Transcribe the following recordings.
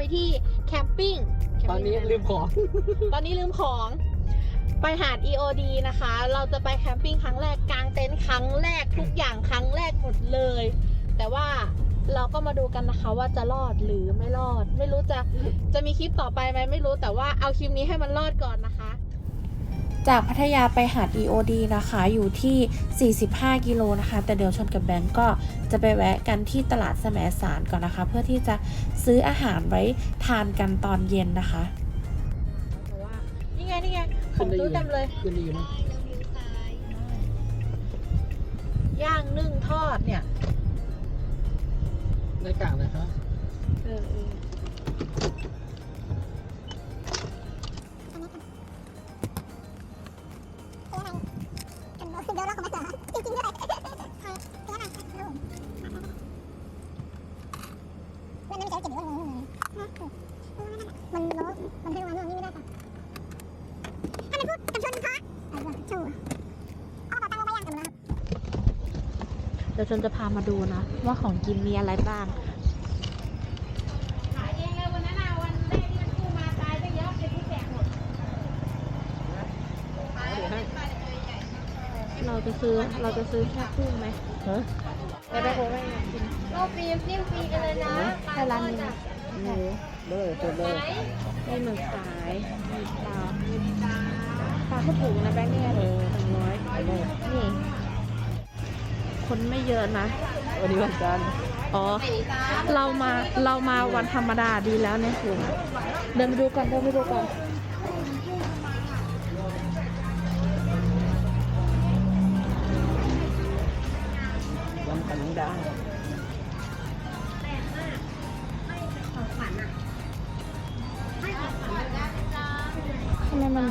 ไปที่แคมปิ้งตอนนี้ลืมของ ตอนนี้ลืมของ ไปหาด EOD นะคะ เราจะไปแคมปิ้งครั้งแรกกางเต็นท์ครั้งแรกทุกอย่างครั้งแรกหมดเลย แต่ว่าเราก็มาดูกันนะคะว่าจะรอดหรือไม่รอด ไม่รู้จะจะมีคลิปต่อไปไหมไม่รู้แต่ว่าเอาคลิปนี้ให้มันรอดก่อนนะคะ จากพัทยาไปหาด EOD นะคะ อยู่ที่ 45 กิโลนะคะ แต่เดี๋ยวชนกับแบงก์ก็จะไปแวะกันที่ตลาดแสมสารก่อนนะคะ เพื่อที่จะซื้ออาหารไว้ทานกันตอนเย็นนะคะแต่ว่านี่ไงนี่ไงของตู้เต็มเลยขึ้นดีอยู่นะย่างนึ่งทอดเนี่ยในกลางนะครับเออ มันรู้มันให้วันนี่ไม่ได้ค่ะให้มันพูดกับชนเพราะอะไรวะชูอ้อเป๋าตังค์ลงไปยังกันนะครับเดี๋ยวชนจะพามาดูนะว่าของกินมีอะไรบ้าง เรา จะซื้อเราจะซื้อแค่กุ้งไหมฮะไม่ได้โค้ไม่กินเราฟรีจิ้มฟรีกันเลยนะแค่ร้านนี้นะนี่เลยเปิดเลยมีหมึกสายมีปลาปลาเขาถูกนะแบงค์เนี่ยเออสองร้อยไปเลยนี่คนไม่เยอะนะวันนี้วันจันทร์อ๋อ เรามาเรามาวันธรรมดาดีแล้วเนี่ยคุณเดินไปดูก่อนเดินไปดูก่อนวัน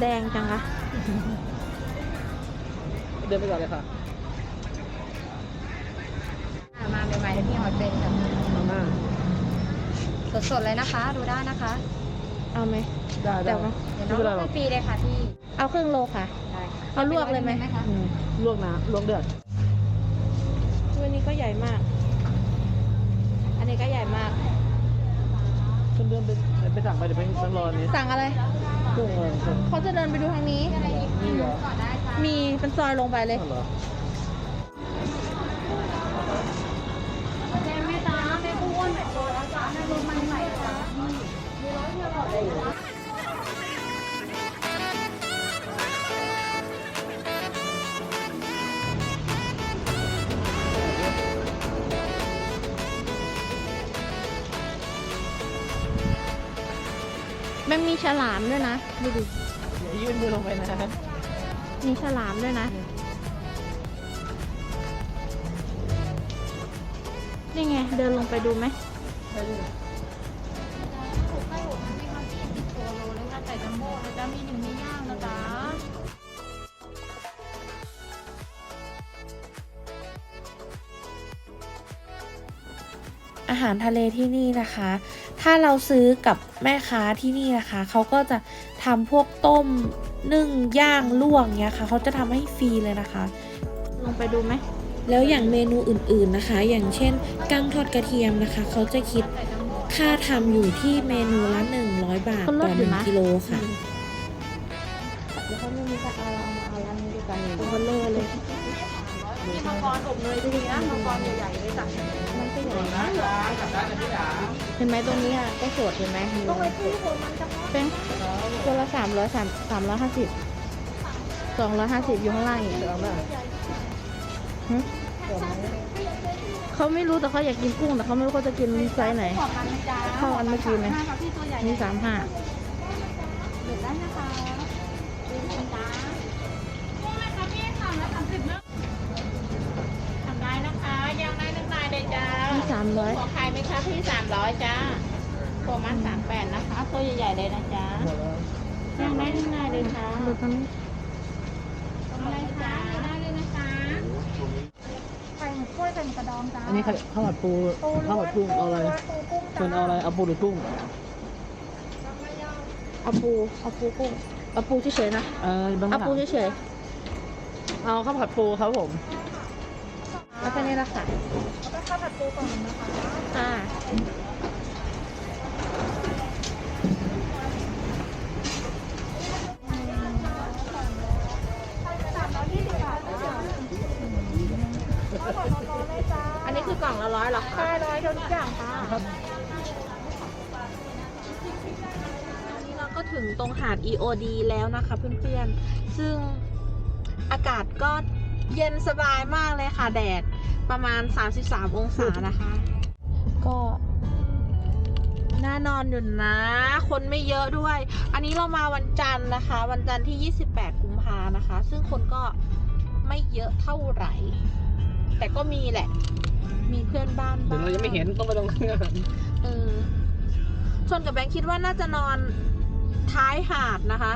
แดงจังอะเดินไปก่อนเลยค่ะมาใหม่ๆเลยพี่หอยเป็นแบบมาม่าสดๆเลยนะคะ ดูได้นะคะ เอาไหมได้แต่ได้ว่าเดี๋ยวไม่น้องเป็นไรหรให้อกฟรีเลยค่ะพี่ เอาครึ่งโลค่ะได้ค่ะเอาลวกเลยไหมคะอืมลวกน้ำลวกเดือดวันนี้ก็ใหญ่มาก อันนี้ก็ใหญ่มากคุณเดินไปเดินไปสั่งไปเดี๋ยวไปนั่งรอนี้สั่งอะไรกุ้ง เลยกุ้งเขาจะเดินไปดูทางนี้นี่เหรอมีเป็นซอยลงไปเลยอ๋อเหรอแม่ตา ม่งมีฉลามด้วยนะ ดูดิอย่ายื่นมือลงไปนะมีฉลามด้วยนะ นี่ไง เดินลงไปดูไหมอาหารทะเลที่นี่นะคะ ถ้าเราซื้อกับแม่ค้าที่นี่นะคะ เขาก็จะทำพวกต้มนึ่งย่างลวกเนี้ยค่ะ เขาจะทำให้ฟรีเลยนะคะ ลงไปดูไหม แล้วอย่างเมนูอื่นๆนะคะ อย่างเช่นกั้งทอดกระเทียมนะคะ เขาจะคิดค่าทำอยู่ที่เมนูละ100บาทก็ลต่ดออยู่นะ1กิโลค่ะแล้วเขาไม่มีสักเอาเราเอามาเอาร้านนี้ด้วยกันตัวเบลเลอร์เลยมีมังกรอบเนยดีนะมังกรใหญ่ๆเลยจ้ะมันก็ใหญ่นะ เห็นไหมตรงนี้อะก็สดเห็นไหมต้องไปที่ผมมันจะเป็นตัวละสามร้อยสามสามร้อยห้าสิบสองร้อยห้าสิบอยู่ข้างล่างอีกเอาหน้าหึเขาไม่รู้แต่เขาอยากกินกุ้งแต่เขาไม่รู้เขาจะกินไซส์ไหนขอบคุณนะจ๊ะเข้าอันเมื่อกี้ไหมห้าค่ะพี่ตัวใหญ่นี่สามห้า เดือดได้นะคะดูคุณจ้าพวกอะไรคะพี่สามร้อยสามสิบเนอะทำได้นะคะยังได้ทั้งนายเลยจ้านี่สามร้อยขอขายไหมคะพี่สามร้อยจ้าโปรมันสามแปดนะคะตัวใหญ่ๆเลยนะจ๊ะหมดแล้วยังได้ทั้งนายเลยค่ะดูตรงนี้อะไรคะได้เลยนะคะไข่หมูกล้วยไข่หมูกระดองจ้าอันนี้ข้าวข้าวผัดปูข้าวผัดกุ้งเอาอะไรปูกุ้งชวนเอาอะไรเอาปูหรือกุ้งเอาปูเอาปูกุ้งเอาปูเฉยๆนะเออเบื้องหเอาลังปูเฉยเอาข้าวผัดปูครับผมๆ แล้วเป็นนี่แหละค่ะแล้วก็ข้าวผัดปูกล่องหนึงนะคะอ่าอันนี้คือกล่องละร้อยเหรอคะใช่ร้อยเดียวทุกอย่างค่ะอันนี้เราก็ถึงตรงหาด EOD แล้วนะคะเพื่อนๆ ซึ่งอากาศก็ เย็นสบายมากเลยค่ะ แดดประมาณ 33 องศานะคะ ก็น่านอนอยู่นะ คนไม่เยอะด้วย อันนี้เรามาวันจันทร์นะคะ วันจันทร์ที่ 28 กุมภานะคะ ซึ่งคนก็ไม่เยอะเท่าไหร่ แต่ก็มีแหละ มีเพื่อนบ้านเดี๋ยบ้าวงเรายังไม่เห็นต้องไปตรงนั้นก่อนเออชนกับแบงค์คิดว่าน่าจะนอนท้ายหาดนะคะ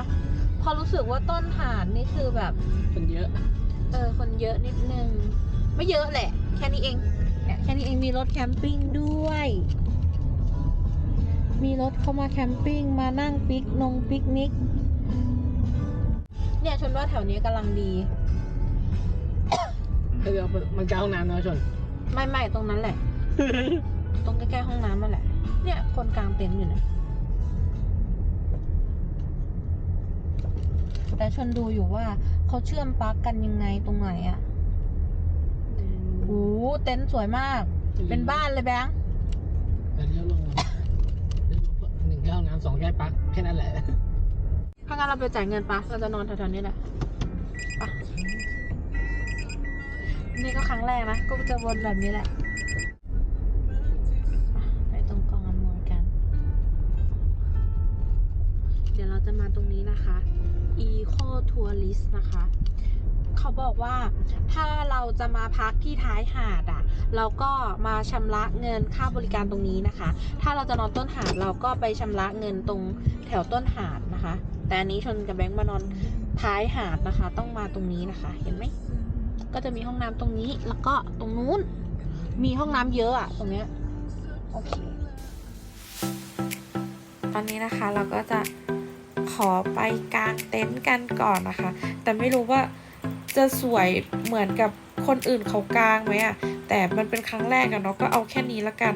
พอรู้สึกว่าต้นหาดนี่คือแบบ คนเยอะ เออ คนเยอะนิดนึง ไม่เยอะแหละ แค่นี้เองเนี่ยแค่นี้เองมีรถแคมปิ้งด้วย มีรถเข้ามาแคมปิ้งมานั่งปิกนงปิกนิก เนี่ยชนว่าแถวนี้กำลังดีเดี๋ยวมันจะห้องน้ำนะชน ไม่ไม่ตรงนั้นแหละ ตรงใกล้ๆห้องน้ำนั่นแหละ เนี่ยคนกลางเต็นท์อยู่นะแต่ชนดูอยู่ว่า เขาเชื่อมปลั๊กกันยังไงตรงไหนอะ่ะโอ้โหเต็นท์สวยมาก เป็นบ้านเลยแบงค์เดี๋ยวลงมาเดี๋ยวลงหนึ่งแค่ห้องน้ำสองแค่ปลั๊กแค่นั้นแหละ ถ้างั้นเราไปจ่ายเงินปะเราจะนอนแถวๆนี้แหละไปะนี่ก็ครั้งแรกนะ ก็จะวนแบบนี้แหละ จะมาพักที่ท้ายหาดอะเราก็มาชำระเงินค่าบริการตรงนี้นะคะ ถ้าเราจะนอนต้นหาดเราก็ไปชำระเงินตรงแถวต้นหาดนะคะ แต่อันนี้ชนกับแบงค์มานอนท้ายหาดนะคะ ต้องมาตรงนี้นะคะ เห็นไหมก็จะมีห้องน้ำตรงนี้แล้วก็ตรงนู้น มีห้องน้ำเยอะอะตรงเนี้ยโอเคตอนนี้นะคะเราก็จะขอไปกางเต็นท์กันก่อนนะคะ แต่ไม่รู้ว่าจะสวยเหมือนกับ คนอื่นเขากางไหมอะแต่มันเป็นครั้งแรกอะเนาะก็เอาแค่นี้ละกัน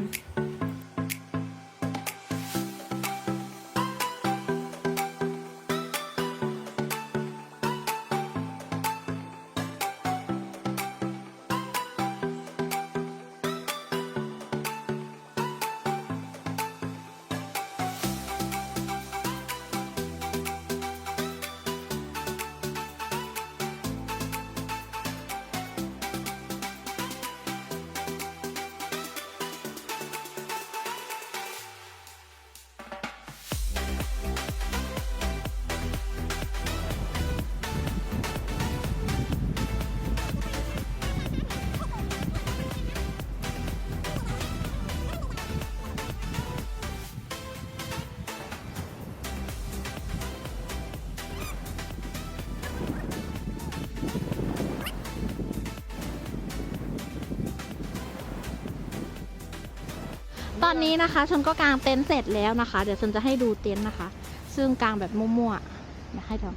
อนนี้นะคะชนก็กางเต็นท์เสร็จแล้วนะคะ เดี๋ยวชนจะให้ดูเต็นท์นะคะ ซึ่งกางแบบมั่วๆอยากให้ดู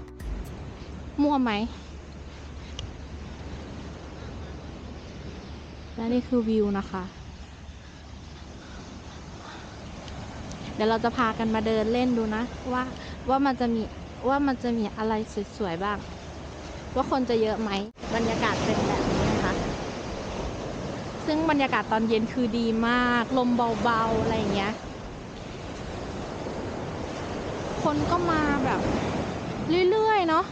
มั่วไหมและนี่คือวิวนะคะ เดี๋ยวเราจะพากันมาเดินเล่นดูนะ ว่าว่ามันจะมีว่ามันจะมีอะไรสวยๆบ้าง ว่าคนจะเยอะไหมบรรยากาศเป็นแบบ ซึ่งบรรยากาศตอนเย็นคือดีมาก ลมเบาๆ อะไรอย่างเงี้ย คนก็มาแบบเรื่อยๆ เนาะ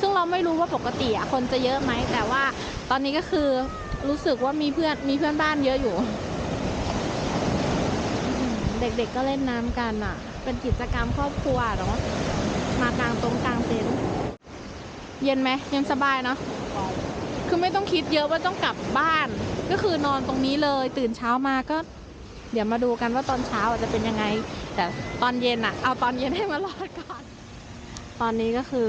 ซึ่งเราไม่รู้ว่าปกติอะคนจะเยอะไหม แต่ว่าตอนนี้ก็คือรู้สึกว่ามีเพื่อนมีเพื่อนบ้านเยอะอยู่ เด็กๆก็เล่นน้ำกันอะเป็นกิจกรรมครอบครัวเนาะมากลางตรงกลางเต็นท์เย็นไหมเย็นสบายเนาะ คือไม่ต้องคิดเยอะว่าต้องกลับบ้าน ก็คือนอนตรงนี้เลย ตื่นเช้ามาก็ เดี๋ยวมาดูกันว่าตอนเช้าอะจะเป็นยังไง แต่ตอนเย็นอะเอาตอนเย็นให้มารอดก่อน ตอนนี้ก็คือ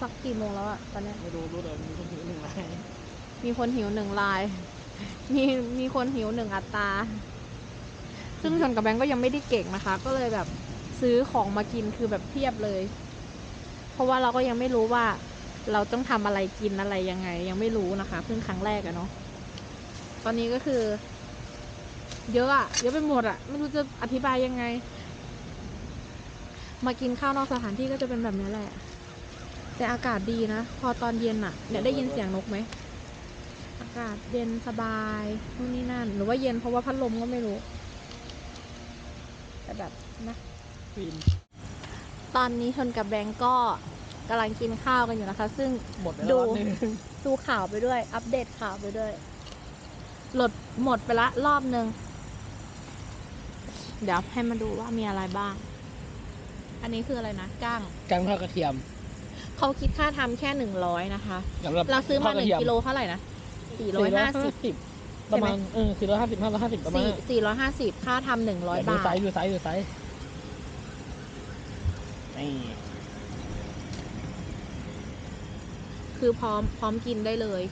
สักกี่โมงแล้วอะตอนเนี้ยไม่รู้รู้เลยมีคนหิวหนึ่งรายมีคนหิวหนึ่งลาย มีมีคนหิวหนึ่งอัตราซึ่งชนกับแบงก์ก็ยังไม่ได้เก่งนะคะ ก็เลยแบบซื้อของมากินคือแบบเพียบเลย เพราะว่าเราก็ยังไม่รู้ว่า เราต้องทำอะไรกินอะไรยังไง ยังไม่รู้นะคะ เพิ่งครั้งแรกอะเนาะตอนนี้ก็คือ เยอะอะเยอะไปหมดอะไม่รู้จะอธิบายยังไง มากินข้าวนอกสถานที่ก็จะเป็นแบบนี้แหละ แต่อากาศดีนะ พอตอนเย็นอะเนี่ยได้ยินเสียงนกไหมอากาศเย็นสบายนู่นนี่นั่น หรือว่าเย็นเพราะว่าพัดลมก็ไม่รู้แต่แบบนะฟินตอนนี้ชนกับแบงก์ก็ กำลังกินข้าวกันอยู่นะคะ ซึ่งหมดไปดูแล้วรอบนึงดูข่าวไปด้วย อัปเดตข่าวไปด้วยโหลดหมดไปละรอบนึง เดี๋ยวให้มาดูว่ามีอะไรบ้าง อันนี้คืออะไรนะก้างกังทอดกระเทียม เขาคิดค่าทำแค่หนึ่งร้อยนะคะสำหรับเราซื้อมาทดหกระนึ่งเทียกิโลเท่าไหร่นะสี่ร้อยห้าสิบ450ประมาณเออสี่ร้อยห้าสิบห้าร้อยห้าสิบประมาณสี่นั้นสี่ร้อยห้าสิบค่าทำหนึ่งร้อยเดี๋ยวดูบาทไซส์ดูไซส์ดูไซส์นี่ คือพร้อมพร้อมกินได้เลย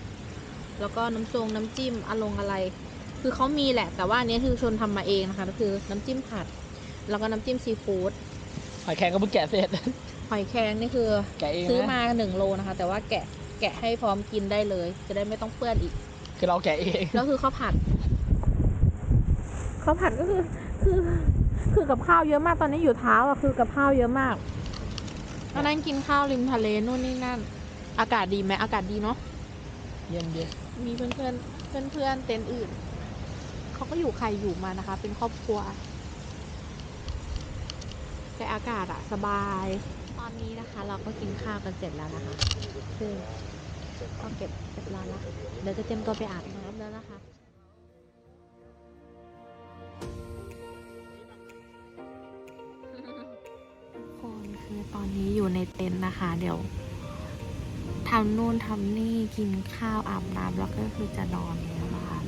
แล้วก็น้ำทรงน้ำจิ้มอารมณ์อะไร คือเขามีแหละ แต่ว่าอันนี้คือชนทำมาเองนะคะ ก็คือน้ำจิ้มผัด แล้วก็น้ำจิ้มซีฟู้ดหอยแครงก็เพิ่งแกะเสร็จ หอยแครงนี่คือแกะเองซื้อนะมาหนึ่งโลนะคะ แต่ว่าแกะแกะให้พร้อมกินได้เลย จะได้ไม่ต้องเปื้อนอีก คือเราแกะเอง แล้วคือข้าวผัดข้าวผัดก็คือคือคือกับข้าวเยอะมากตอนนี้อยู่เท้าอะคือกับข้าวเยอะมากตอนนั้นกินข้าวริมทะเลนู่นนี่นั่น อากาศดีไหมอากาศดีเนาะเย็นเย็นมีเพื่อนเพื่อนเพื่อนเพื่อนๆเต็นท์อื่น เขาก็อยู่ใครอยู่มานะคะ เป็นครอบครัว แต่อากาศอะสบาย ตอนนี้นะคะ เราก็กินข้าวกันเสร็จแล้วนะคะซึ่งก็เก็บเรียบร้อยแล้วเดี๋ยวจะเตรียมตัวไปอาบน้ำแล้วนะคะคนคือตอนนี้อยู่ในเต็นท์นะคะ เดี๋ยว ทำนู่นทำนี่กินข้าวอาบน้ำแล้วก็คือจะนอนแล้วนะคะ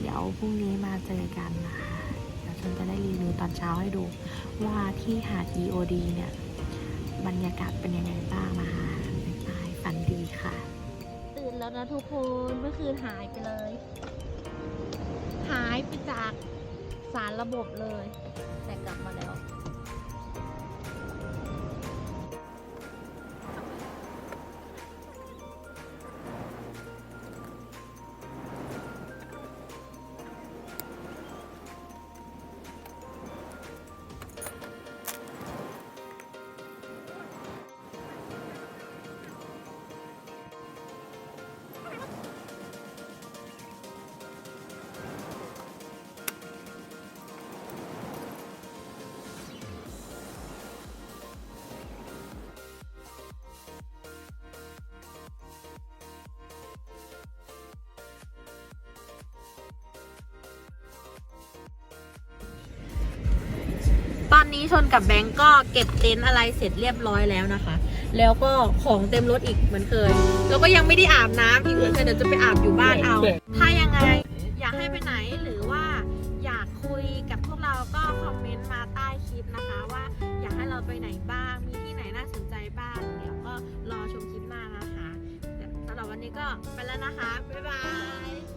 เดี๋ยวพรุ่งนี้มาเจอกันนะคะเดี๋ยวฉันจะได้รีวิวตอนเช้าให้ดู ว่าที่หาด EOD เนี่ย บรรยากาศเป็นยังไงบ้างนะคะบ๊ายบายฝันดีค่ะ ตื่นแล้วนะทุกคนเมื่อคืนหายไปเลย หายไปจากสารระบบเลย แต่กลับมาแล้ว ชนกับแบงก์ก็เก็บเต็นท์อะไรเสร็จเรียบร้อยแล้วนะคะ แล้วก็ของเต็มรถอีกเหมือนเคย แล้วก็ยังไม่ได้อาบน้ำอีกเหมือนเคยเดี๋ยวจะไปอาบอยู่บ้านเอา ถ้ายังไงอยากให้ไปไหนหรือว่าอยากคุยกับพวกเราก็คอมเมนต์มาใต้คลิปนะคะ ว่าอยากให้เราไปไหนบ้าง มีที่ไหนน่าสนใจบ้างเดี๋ยวก็รอชมคลิปหน้านะคะสำหรับวันนี้ก็ไปแล้วนะคะ บ๊ายบาย